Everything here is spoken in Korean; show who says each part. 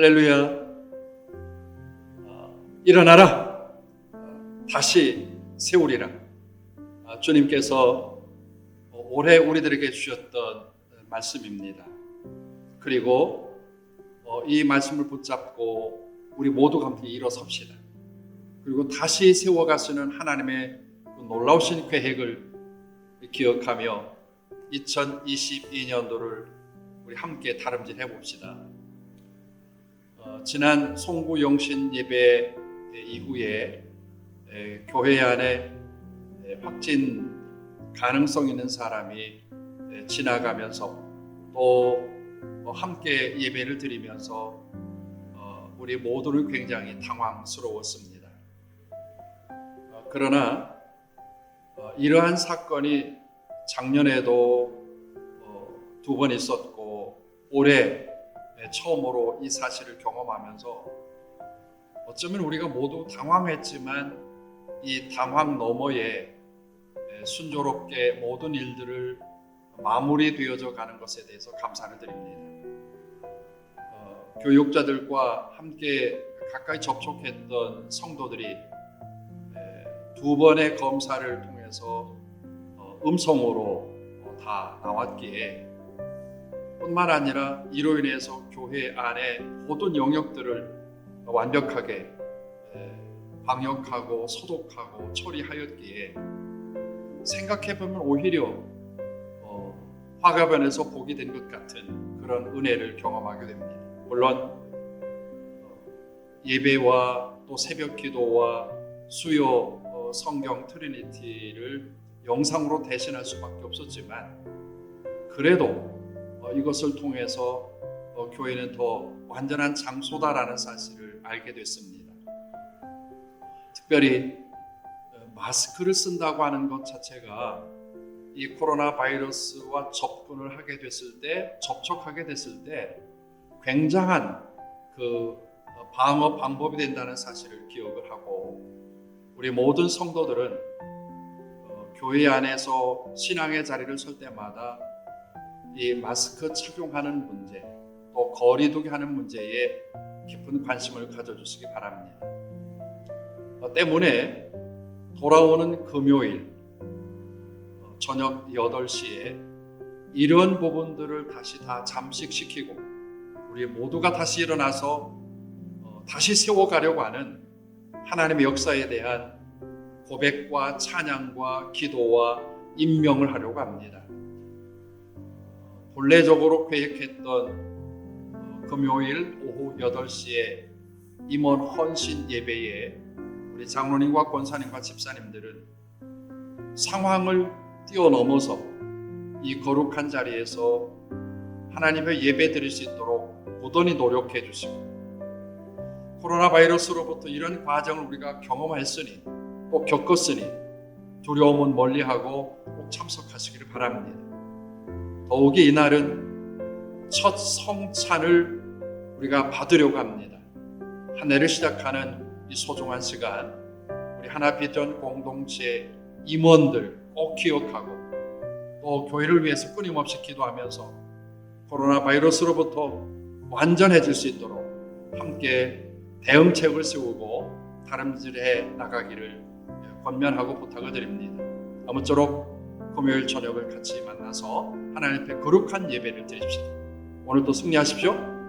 Speaker 1: 할렐루야. 어, 일어나라. 어, 다시 세우리라. 어, 주님께서 올해 우리들에게 주셨던 말씀입니다. 그리고 어, 이 말씀을 붙잡고 우리 모두 함께 일어섭시다. 그리고 다시 세워가시는 하나님의 그 놀라우신 계획을 기억하며 2022년도를 우리 함께 다름질 해 봅시다. 어, 지난 송구 영신 예배 이후에 에, 교회 안에 에, 확진 가능성 있는 사람이 에, 지나가면서 또 어, 함께 예배를 드리면서 어, 우리 모두는 굉장히 당황스러웠습니다. 어, 그러나 어, 이러한 사건이 작년에도 어, 두번 있었고 올해 처음으로 이 사실을 경험하면서 어쩌면 우리가 모두 당황했지만 이 당황 너머에 순조롭게 모든 일들을 마무리되어져 가는 것에 대해서 감사를 드립니다. 어, 교육자들과 함께 가까이 접촉했던 성도들이 에, 두 번의 검사를 통해서 어, 음성으로 어, 다 나왔기에 뿐만 아니라 이로 인해서 교회 안에 모든 영역들을 완벽하게 에, 방역하고 소독하고 처리하였기에 생각해 보면 오히려 어, 화가변에서 복이 된것 같은 그런 은혜를 경험하게 됩니다. 물론 어, 예배와 또 새벽 기도와 수요 어, 성경 트리니티를 영상으로 대신할 수밖에 없었지만 그래도 어, 이것을 통해서 어, 교회는 더 완전한 장소다라는 사실을 알게 됐습니다. 특별히 어, 마스크를 쓴다고 하는 것 자체가 이 코로나 바이러스와 접근을 하게 됐을 때 접촉하게 됐을 때 굉장한 그 어, 방어 방법이 된다는 사실을 기억을 하고 우리 모든 성도들은 어, 교회 안에서 신앙의 자리를 설 때마다 이 마스크 착용하는 문제 또 거리두기 하는 문제에 깊은 관심을 가져주시기 바랍니다. 어, 때문에 돌아오는 금요일 어, 저녁 8시에 이런 부분들을 다시 다 잠식시키고 우리 모두가 다시 일어나서 어, 다시 세워가려고 하는 하나님의 역사에 대한 고백과 찬양과 기도와 임명을 하려고 합니다. 본래적으로 계획했던 어, 금요일 오후 8시에 임원 헌신 예배에 우리 장로님과 권사님과 집사님들은 상황을 뛰어넘어서 이 거룩한 자리에서 하나님의 예배 드릴 수 있도록 부단히 노력해 주시고 코로나 바이러스로부터 이런 과정을 우리가 경험했으니 꼭 겪었으니 두려움은 멀리하고 꼭 참석하시기를 바랍니다. 더욱이 이날은 첫 성찬을 우리가 받으려고 합니다. 한 해를 시작하는 이 소중한 시간, 우리 하나비전 공동체 임원들 꼭 기억하고 또 교회를 위해서 끊임없이 기도하면서 코로나 바이러스로부터 완전해질 수 있도록 함께 대응책을 세우고 다름질해 나가기를 권면하고 부탁을 드립니다. 아무쪼록 금요일 저녁을 같이 만나서 하나님 앞에 거룩한 예배를 드립시다. 오늘도 승리하십시오.